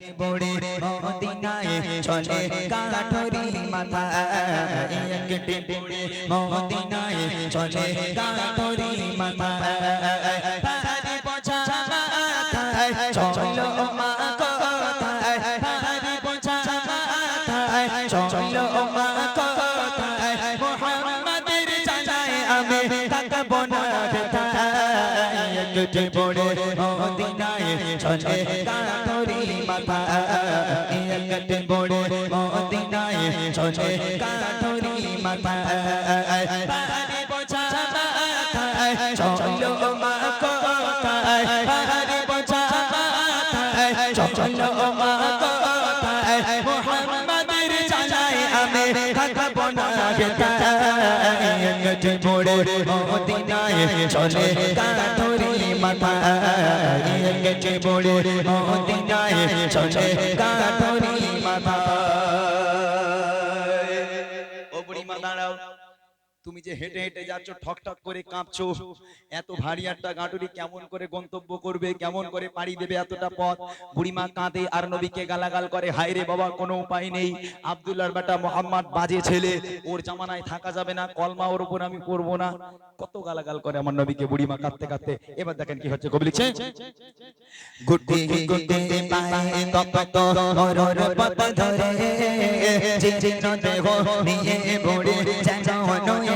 বড়ে মদিনায় চলে কাঠরি মাথা। একটি বড়ে মদিনায় চলে কাঠরি মাথা। পাহাড়ি বোঝা মাথায় চলো মা কোথায় পাহাড়ি বোঝা মাথায় চলো মা কোথায় মোহাম্মদের জানায় আমি থাকব না কোথায় একটি বড়ে মদিনায় চলে কাঠরি মাথা একটি বড়ে মদিনায় চলে কাঠরি মাথা পাহাড়ি বোঝা চলো মা কোথায় পাহাড়ি বোঝা চলো মা কোথায় মোহাম্মদের জানায় আমি থাকব না একটি বড়ে মদিনায় চলে কাঠরি মাথা গেছে বড়ে মদিনায় চলে কাঠরি মাথা। তুমি যে হেঁটে হেঁটে যাচ্ছ ঠক ঠক করে কাঁপছো এত ভারী একটা গাঁটুরি কেমন করে গন্তব্য করবে কেমন করে পাড়ি দেবে এতটা পথ বুড়িমা কাঁদে আর নবীকে গালাগাল করে হায় রে বাবা কোনো উপায় নেই আব্দুল্লাহর বেটা মোহাম্মদ বাজে ছেলে ওর জামানায় থাকা যাবে না কলমা ওর উপর আমি করব না কত গালাগাল করে আমার নবীকে বুড়িমা কাঁদতে কাঁদতে এবার দেখেন কি হচ্ছে কবি নিয়ে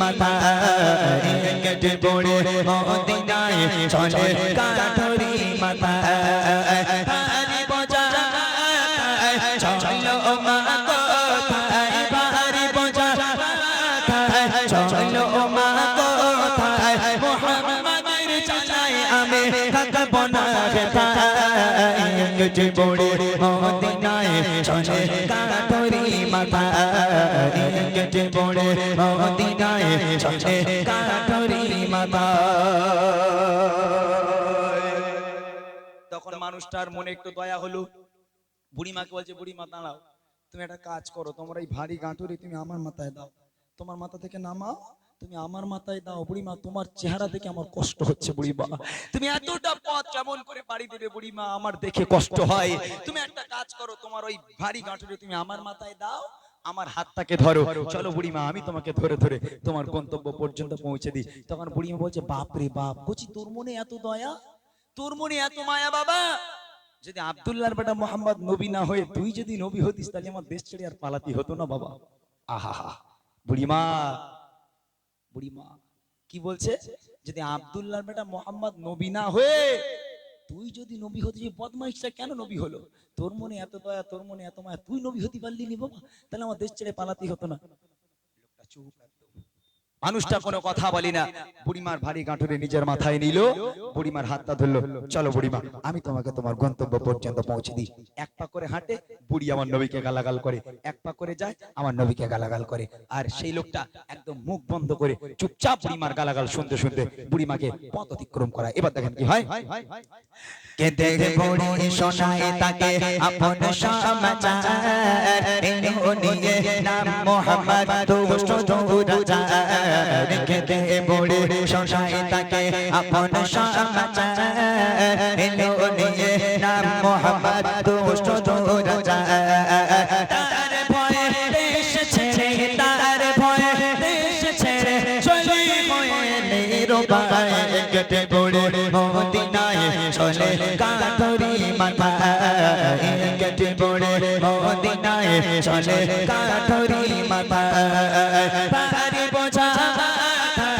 মাথা, একটি বড়ে মদিনায় চলে কাঠরি মাথা। হারি বোঝা চলো মা কোথায় বাহারি বোঝা চলো মা কোথায় মোহাম্মদের চালায় আমি থাকব না একটি বড়ে মদিনায় চলে তখন মানুষটার মনে একটু দয়া হলো। বুড়িমাকে বলছে বুড়িমা দাঁড়াও। তুমি একটা কাজ করো। তোমার এই ভারী গাঁটুরি তুমি আমার মাথায় দাও। তোমার মাথা থেকে নামাও। তুমি আমার মাথায় দাও, বুড়িমা, তোমার চেহারা দেখে আমার কষ্ট হচ্ছে, বুড়িমা। তুমি এতটা পথ কেমন করে পাড়ি দেবে, বুড়িমা, আমার দেখে কষ্ট হয়। তুমি একটা কাজ করো, তোমার ওই ভারী গাঁটুরি তুমি আমার মাথায় দাও, আমার হাতটাকে ধরো। চলো, বুড়িমা, আমি তোমাকে ধরে ধরে তোমার গন্তব্য পর্যন্ত পৌঁছে দিই। তখন বুড়িমা বলছে, বাপ রে বাপ বলছি তোর মনে এত দয়া? তোর মনে এত মায়া, বাবা? যদি আব্দুল্লাহর বেটা মোহাম্মদ নবী না হয়ে তুই যদি নবী হতিস, তাহলে আমার দেশ ছেড়ে আর পালাতি হতো না, বাবা। আহা, বুড়িমা বুড়িমা কি বলছে? যদি আব্দুল্লাহর বেটা মোহাম্মদ নবী না হয়ে তুই যদি নবী হতে যে বদমাইশটা কেন নবী হলো? তোর মনে এত দয়া তোর মনে এত মায়া তুই নবী হতে পারলি নি বাবা? তাহলে আমার দেশ ছেড়ে পালাতেই হতো না। লোকটা চুপ। মানুষটা কোনো কথা বলি না। বুড়িমার ভারী গাঁঠুরে নিজের মাথায় নিল। বুড়িমার হাতটা ধরলো। চলো বুড়িমা আমি তোমাকে তোমার গন্তব্য পর্যন্ত পৌঁছে দিই। এক পা করে হাঁটে বুড়ি আমার নবীকে গালাগাল করে। এক পা করে যায় আমার নবীকে গালাগাল করে। আর সেই লোকটা একদম মুখ বন্ধ করে চুপচাপ বুড়িমার গালাগাল শুনতে শুনতে বুড়িমাকে পথ অতিক্রম করা। এবার দেখেন কি হয়। কে দেখে শোনায় তাকে আপন সমাচার। নাম মোহাম্মদ দুষ্ট দুরাচার। কে দেখে বড়ি শোনায় তাকে আপন সমাচার। এলো নিয়ে নাম মোহাম্মদ, দুষ্ট দুরাচার। তার ভয়ে দেশ ছেড়ে তার ভয়ে দেশ ছেড়ে চলে ময়ে নিরুপায় কেটে পড়ে মদিনায় চলে কাঠরি মাথা কেটে পড়ে মদিনায় চলে কাঠরি মাথা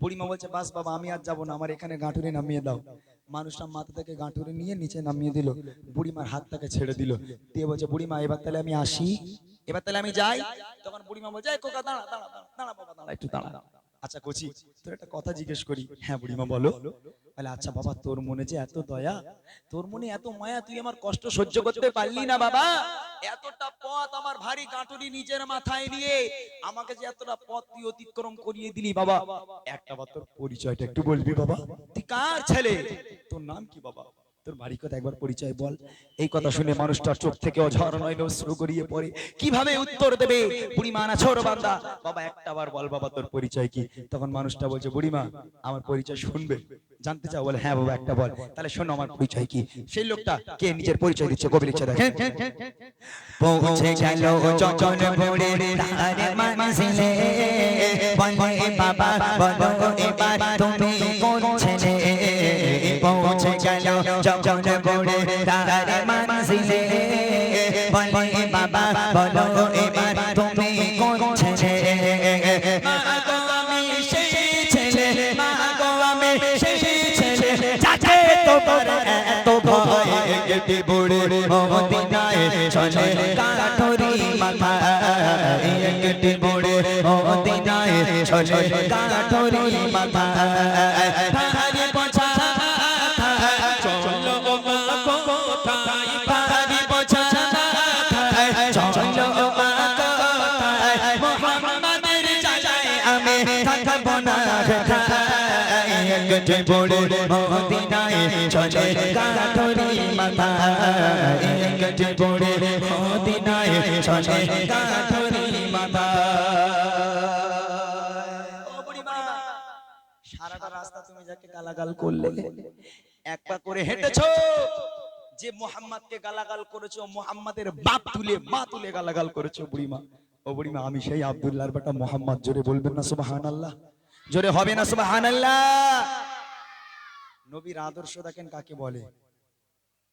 বুড়িমা বলছে বাস বাবা আমি আর যাব না আমার এখানে গাঁটুরে নামিয়ে দাও। মানুষটা মাথা থেকে গাঁটুরে নিয়ে নিচে নামিয়ে দিল। বুড়িমার হাতটাকে ছেড়ে দিল। দিয়ে বলছে বুড়িমা এবার তাহলে আমি আসি। এবার তাহলে আমি যাই? তখন বুড়িমা বলছে "এই কোকা দাঁড়া দাঁড়া দাঁড়া, দাঁড়া বাবা দাঁড়া একটু দাঁড়া। আচ্ছা কচি তোর একটা কথা জিজ্ঞেস করি। হ্যাঁ বুড়িমা বলো। বলে। আচ্ছা বাবা তোর মনে যে এত দয়া তোর মনে এত মায়া তুই আমার কষ্ট সহ্য করতে পারলি না বাবা। এতটা পথ আমার ভারী গাঁটুরি নিজের মাথায় নিয়ে। আমাকে যে এতটা পথ তুই অতিক্রম করিয়ে দিলি বাবা। একটা বার তোর পরিচয়টা একটু বলবি বাবা। তুই কার ছেলে? তোর নাম কি বাবা? তোর বাড়ি কথা একবার পরিচয় বল এই কথা শুনে মানুষটার চোখ থেকে অঝর নয়ন শুরু করিয়ে পড়ে কীভাবে উত্তর দেবে বুড়িমা না ছোট বান্দা বাবা একটা বার বল বাবা তোর পরিচয় কি তখন মানুষটা বলছে বুড়িমা আমার পরিচয় শুনবে জানতে চাও বলে হ্যাঁ বাবা একটা বল তাহলে শোনো আমার পরিচয় কি সেই লোকটা কে নিজের পরিচয় দিচ্ছে কবি লিখছে দেখেন পৌঁছে গেল চচল ভোরে তার মানসিলে বলে বাবা বলো এবার তুমি গেল চচল তার মানসিলে, বলে বাবা, বলো, এবার তুমি কোন ছেলে? বুড়ে মদিনায় চলে। কাঠরি মাথা গেটে বুড়ে মদিনায় চলে। কাঠরি মাথা বুড়ে মদিনায় চলে মদিনায় চলে সারাটা রাস্তা তুমি যাকে গালাগাল করলে এক পা করে হেঁটেছো? যে মোহাম্মদকে গালাগাল করেছ, মোহাম্মদের বাপ তুলে, মা তুলে গালাগাল করেছ বুড়িমা। ও বুড়িমা, আমি সেই আব্দুল্লাহর বেটা মোহাম্মদ জোরে বলবেন না, সুবহানাল্লাহ। জোরে হবে না, সুবহানাল্লাহ। নবীর আদর্শ দেখেন কাকে বলে?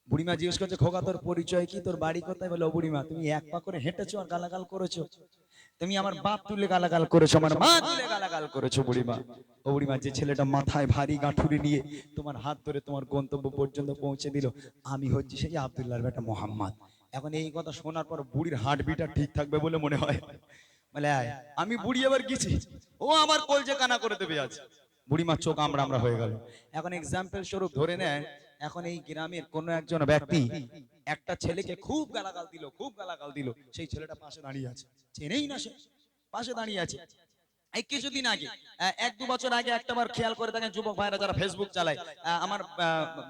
বুড়িমা জিজ্ঞেস করছে, খোকা, তোর পরিচয় কি? তোর বাড়ি কোথায়? বলে বুড়িমা, তুমি এক পা করে হেঁটেছো আর গালাগাল করেছ। তুমি আমার বাপ তুলে গালাগাল করেছ, আমার মা তুলে গালাগাল করেছ, বুড়িমা। ও বুড়িমা, যে ছেলেটা মাথায় ভারী গাঁঠুরি নিয়ে তোমার হাত ধরে তোমার গন্তব্য পর্যন্ত পৌঁছে দিল, আমি হচ্ছি সেই আব্দুল্লাহর বেটা মোহাম্মদ। এখন এই কথা শোনার পর বুড়ির হার্ট বিটা ঠিক থাকবে বলে মনে হয়। বলে আমি বুড়ি আবার গেছি। ও আমার কলজে কানা করে দেবে আজ। বুড়িমার চোখ আমরা আমরা হয়ে গেল। এখন এক্সাম্পল স্বরূপ ধরে নেয়, এখন এই গ্রামের কোন একজন ব্যক্তি একটা ছেলেকে খুব গালাগাল দিল, খুব গালাগাল দিল। সেই ছেলেটা পাশে দাঁড়িয়ে আছে। চেনেই না সে, পাশে দাঁড়িয়ে আছে। কিছুদিন আগে এক দু বছর আগে একটা বার খেয়াল করে দেখেন, যুবক ভাইরা যারা ফেসবুক চালায় আমার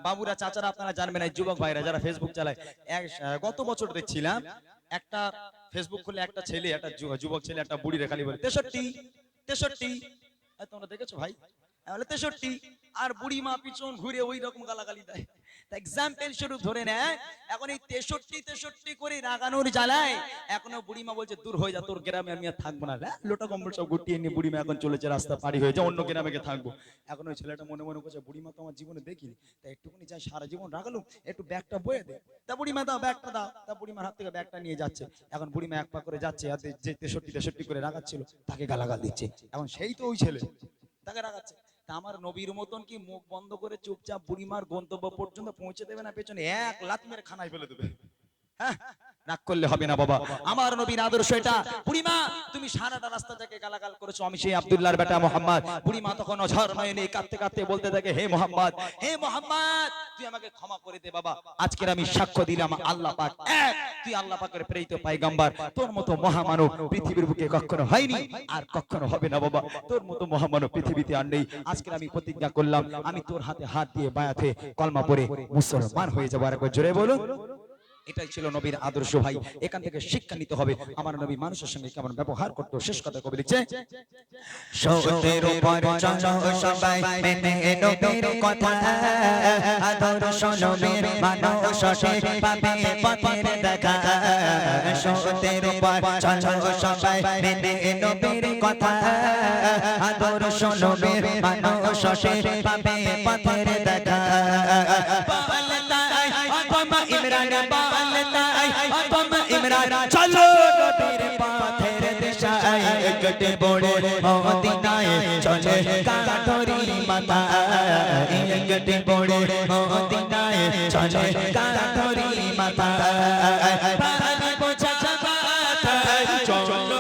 বাবুরা, চাচারা আপনারা জানবেন, এই যুবক ভাইরা যারা ফেসবুক চালায়। গত বছর দেখছিলাম, একটা ফেসবুক খুলে একটা ছেলে একটা যুবক ছেলে একটা বুড়ি রেখালি বলে তেষট্টি তেষট্টি। তোমরা দেখেছ ভাই? তেষট্টি। আর বুড়ি মা পিছন ঘুরে ওই রকম গালাগালি দেয়। এক্সাম্পল শুরু ধরে নেয়। এখন এই তেষট্টি তেষট্টি করে রাগানোর জ্বালায় এখনও বুড়িমা বলছে, দূর হয়ে যা, তোর গ্রামে আমি আর থাকব না। লোটা কম্বল সব গুটিয়ে নিয়ে বুড়িমা এখন চলেছে রাস্তা পাড়ি হয়ে যা, অন্য গ্রামে গিয়ে থাকব। এখন ওই ছেলেটা মনে মনে করছে, বুড়িমা তো আমার জীবনে দেখিনি তা একটুখানি যাই সারা জীবন রাগালুম একটু ব্যাগটা বয়ে দে। তা বুড়িমা দাও, ব্যাগটা দাও। তা বুড়িমার হাত থেকে ব্যাগটা নিয়ে যাচ্ছে। এখন বুড়িমা এক পা করে যাচ্ছে, আর যে তেষট্টি তেষট্টি করে রাগাচ্ছিল, তাকে গালাগাল দিচ্ছে। এখন সেই তো ওই ছেলে, তাকে রাগাচ্ছে। তা আমার নবীর মতন কি মুখ বন্ধ করে চুপচাপ বুড়িমার গন্তব্য পর্যন্ত পৌঁছে দেবে না পেছনে? এক লাত মেরে খানায় ফেলে দেবে। হ্যাঁ? রাগ করলে হবে না বাবা। আমার নবীর আদর্শ এটা। বুড়িমা তুমি সারাটা রাস্তা যাকে গালাগাল করেছ। আমি সেই আব্দুল্লাহর বেটা মোহাম্মদ। বুড়িমা তখন অঝর নয়নে কাঁদতে কাঁদতে বলতে থাকে হে মোহাম্মদ হে মোহাম্মদ তুই আমাকে ক্ষমা করে দে বাবা। আজকের আমি সাক্ষ্য দিলাম আল্লাহ পাক এক। তুই আল্লাহ পাকের প্রেরিত পাইগাম্বার। তোর মতো মহামানব পৃথিবীর বুকে কখনো হয়নি আর কখনো হবে না বাবা। তোর মতো মহামানব পৃথিবীতে আর নেই। আজকের আমি প্রতিজ্ঞা করলাম আমি তোর হাতে হাত দিয়ে বায়াতে কলমা পড়ে মুসলমান হয়ে যাব। আর একবার জোরে বলুন। এটাই ছিল নবীর আদর্শ ভাই। এখান থেকে শিক্ষা নিতে হবে। আমার নবী মানুষের সঙ্গে কেমন ব্যবহার করতো, শেষ কথা কবি লিখছে দেখা। চলো নবীর পথের দিশায় একটে বড়ে মদিনায় চলে কাঠরি মাথা একটে বড়ে মদিনায় চলে কাঠরি মাথা চলো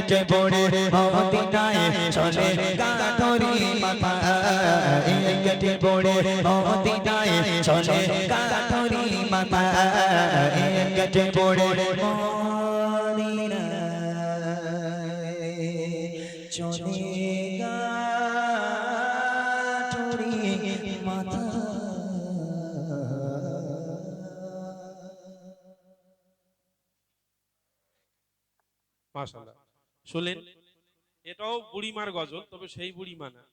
একটে বড়ে মদিনায় চলে। কাঠরি মাথা একটে বড়ে মদিনায় চলে। কাঠরি মাথা একটে বড়ে মদিনায় চলে। কাঠরি শুনলেন এটাও বুড়িমার গজল, তবে সেই বুড়িমা না।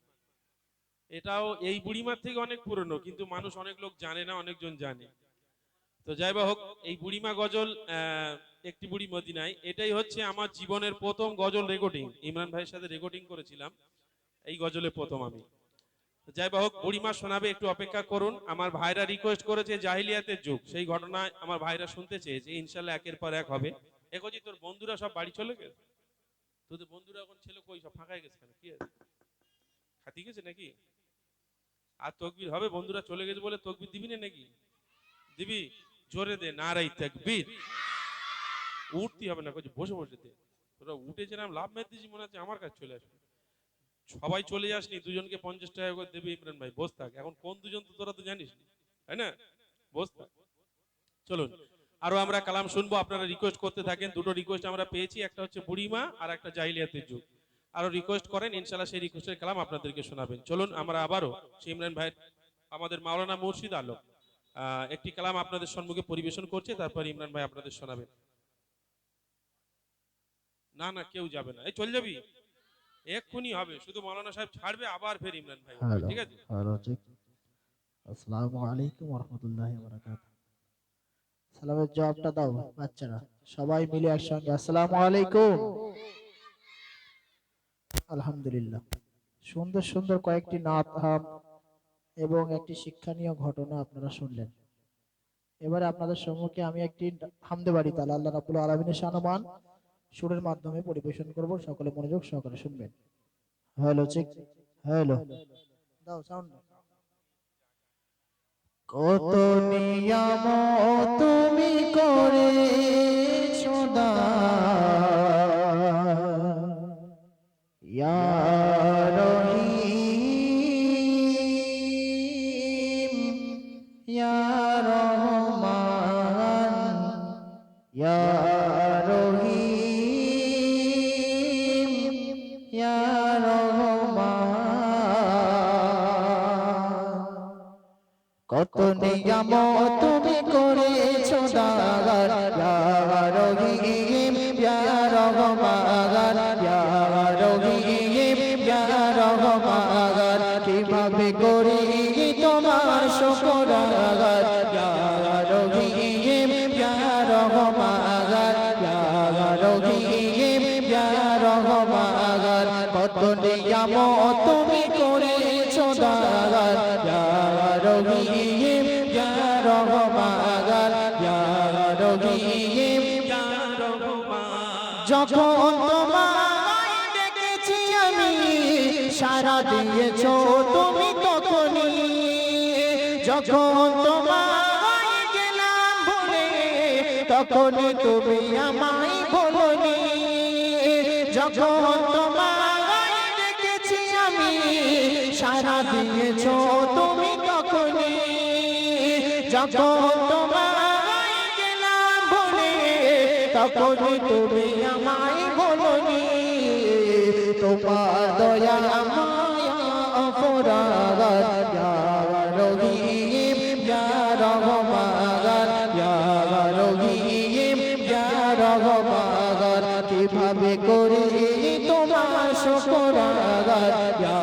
এটাও এই বুড়িমার থেকে অনেক পুরনো, কিন্তু মানুষ অনেক লোক জানে না, অনেকজন জানে। তো যাই হোক, এই বুড়িমা গজল একটি বুড়ি মদিনায়, এটাই হচ্ছে আমার জীবনের প্রথম গজল রেকর্ডিং ইমরান ভাইয়ের সাথে রেকর্ডিং করেছিলাম, এই গজলে প্রথম আমি। যাই বা হোক, বুড়িমা শোনাবে, একটু অপেক্ষা করুন। আমার ভাইরা রিকোয়েস্ট করেছে জাহিলিয়াতের যুগ। সেই ঘটনায় আমার ভাইরা শুনতে চেয়েছে, ইনশাল্লাহ একের পর এক হবে। একজি, তোর বন্ধুরা সব বাড়ি চলে গেছে তোদের বন্ধুরা এখন ছেলে কই? সব ফাঁকায় গেছে কেন? কি আছে? খাতি গেছে নাকি? আর তকবির হবে? বন্ধুরা চলে গেছে বলে তকবির দিবি না নাকি? দিবি। জোরে দে নারাই তাকবীর। উঠতে হবে না কইছে বসে বসে দে। তোরা উঠেছে না লাভ মেরে দিয়েছি, মনে হচ্ছে আমার কাছে চলে আসবে। সবাই চলে যাসনি দুজনকে পঞ্চাশ টাকা করে দেবে ইমরান ভাই। বস থাক। এখন কোন দুজন তো তোরা তো জানিস তাই না? বস থাক। চলুন। আরও আমরা কালাম শুনব আপনারা রিকোয়েস্ট করতে থাকেন। দুটো রিকোয়েস্ট আমরা পেয়েছি একটা হচ্ছে বুড়িমা আর একটা জাহিলিয়াতের যুগ। আরও রিকোয়েস্ট করেন ইনশাল্লাহ সেই রিকোয়েস্টের কালাম আপনাদেরকে শোনাবেন। চলুন আমরা আবারও ইমরান ভাই আমাদের মাওলানা মুর্শিদ আলম একটি কালাম আপনাদের সম্মুখে পরিবেশন করছে তারপর ইমরান ভাই আপনাদের শোনাবেন। না না কেউ যাবে না। এই চল যাবি? এক্ষুনি হবে শুধু মাওলানা সাহেব ছাড়বে আবার ফের ইমরান ভাই। ঠিক আছে? আসসালামু আলাইকুম রহমতুল্লাহ বারাকাত সালামের জবাবটা দাও, বাচ্চারা। সবাই মিলে একসঙ্গে, আসসালামু আলাইকুম। আলহামদুলিল্লাহ। সুন্দর সুন্দর কয়েকটি নাত এবং একটি শিক্ষণীয় ঘটনা আপনারা শুনলেন। এবারে আপনাদের সম্মুখে আমি একটি হামদে বাড়ি তালা, আল্লাহ রাবুল আলমিনের সানমান সুরের মাধ্যমে পরিবেশন করব। সকলে মনোযোগ সহকারে শুনবেন। Hello, check hello. দাও সাউন্ড কত নিয়ম তুমি করে সদা নিয়ম তুমি করেছ দাগার রহিম, ইয়া রহমান, ইয়া রহিম, ইয়া রহমান। কীভাবে করি তোমার শুকর আগার ইয়া রহিম, ইয়া রহমান, ইয়া রহিম, ইয়া রহমান। কত নিয়ম তুমি সারা দিয়েছ তুমি তখনই। যখন তোমায় গেলাম বলে তখন তুমি আমায় যখন তোমায় ডেকেছি আমি, সারা দিয়েছ তুমি তখনই। যখন তখন তুমি আমায় বলনি। তোমার দয়া মায়া অপরাধ রহিম, ইয়া রহমান, ইয়া রহিম, ইয়া রহমান। কীভাবে করি তোমার শুকরাগার ইয়া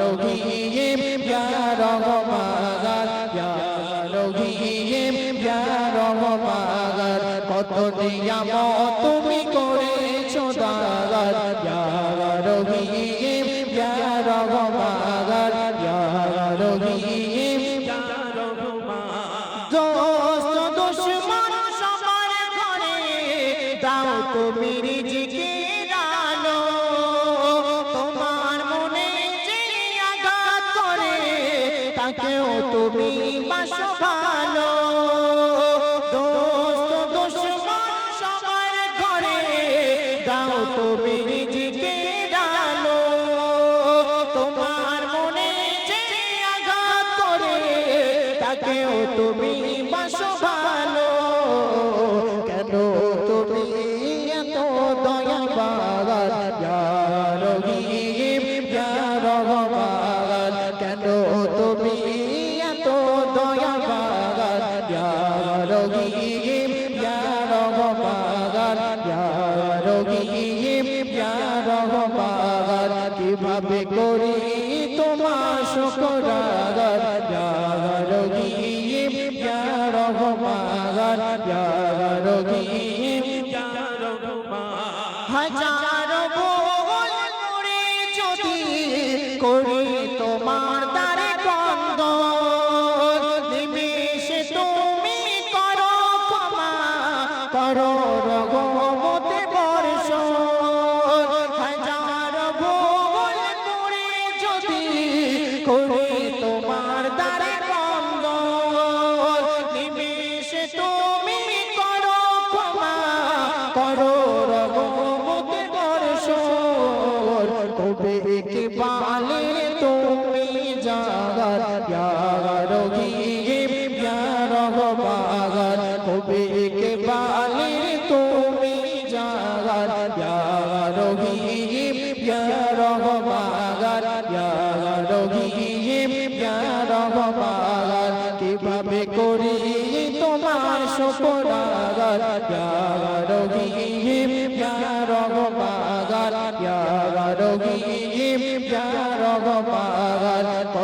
রহিম কত নিয়াম তুমি করেছ দাদা ইয়া রহিম ইয়া রহমান ইয়া রহিম ইয়া রহমান দোস্ত দুশমন তুমি রিজিকে দানো তোমার মনে যে করে, তাকেও তুমি বাসো ভালো। রহিম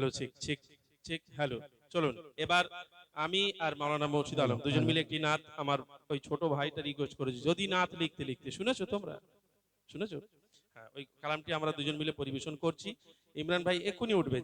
হ্যালো, ঠিক ঠিক ঠিক, হ্যালো। চলুন, এবার আমি আর মাওলানা মুর্শিদ আলম দুজন মিলে একটি নাত আমার ওই ছোট ভাইটা রিকোয়েস্ট করেছি। যদি নাত লিখতে লিখতে, শুনেছো তোমরা? শুনেছো? হ্যাঁ ওই কালামটি আমরা দুজন মিলে পরিবেশন করছি। ইমরান ভাই এক্ষুনি উঠবে